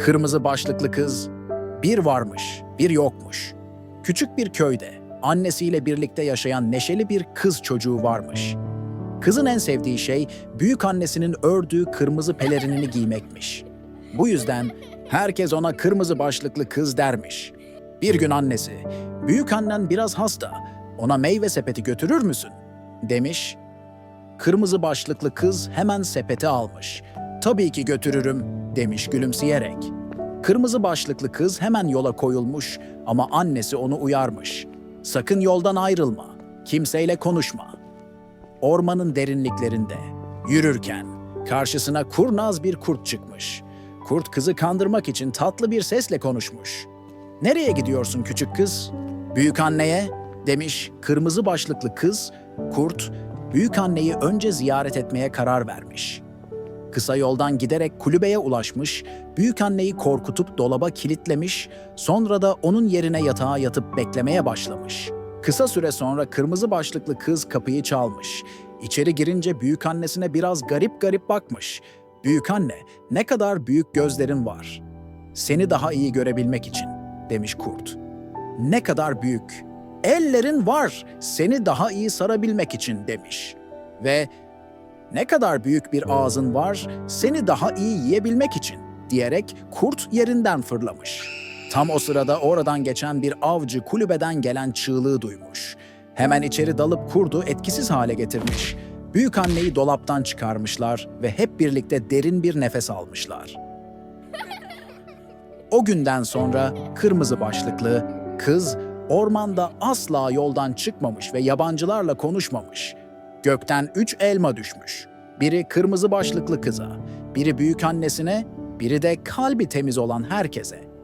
Kırmızı başlıklı kız bir varmış, bir yokmuş. Küçük bir köyde annesiyle birlikte yaşayan neşeli bir kız çocuğu varmış. Kızın en sevdiği şey büyük annesinin ördüğü kırmızı pelerinini giymekmiş. Bu yüzden herkes ona kırmızı başlıklı kız dermiş. Bir gün annesi, büyük annen biraz hasta, ona meyve sepeti götürür müsün? demiş. Kırmızı başlıklı kız hemen sepeti almış. Tabii ki götürürüm demiş gülümseyerek. Kırmızı başlıklı kız hemen yola koyulmuş ama annesi onu uyarmış. Sakın yoldan ayrılma, kimseyle konuşma. Ormanın derinliklerinde yürürken karşısına kurnaz bir kurt çıkmış. Kurt kızı kandırmak için tatlı bir sesle konuşmuş. "Nereye gidiyorsun küçük kız?" "Büyük anneye." demiş kırmızı başlıklı kız. Kurt büyük anneyi önce ziyaret etmeye karar vermiş. Kısa yoldan giderek kulübeye ulaşmış, büyük anneyi korkutup dolaba kilitlemiş, sonra da onun yerine yatağa yatıp beklemeye başlamış. Kısa süre sonra kırmızı başlıklı kız kapıyı çalmış. İçeri girince büyük annesine biraz garip garip bakmış. Büyük anne, ne kadar büyük gözlerin var. Seni daha iyi görebilmek için, demiş kurt. Ne kadar büyük. Ellerin var, seni daha iyi sarabilmek için demiş. Ve ne kadar büyük bir ağzın var, seni daha iyi yiyebilmek için diyerek kurt yerinden fırlamış. Tam o sırada oradan geçen bir avcı kulübeden gelen çığlığı duymuş. Hemen içeri dalıp kurdu etkisiz hale getirmiş. Büyük anneyi dolaptan çıkarmışlar ve hep birlikte derin bir nefes almışlar. O günden sonra kırmızı başlıklı kız ormanda asla yoldan çıkmamış ve yabancılarla konuşmamış. Gökten üç elma düşmüş. Biri kırmızı başlıklı kıza, biri büyük annesine, biri de kalbi temiz olan herkese.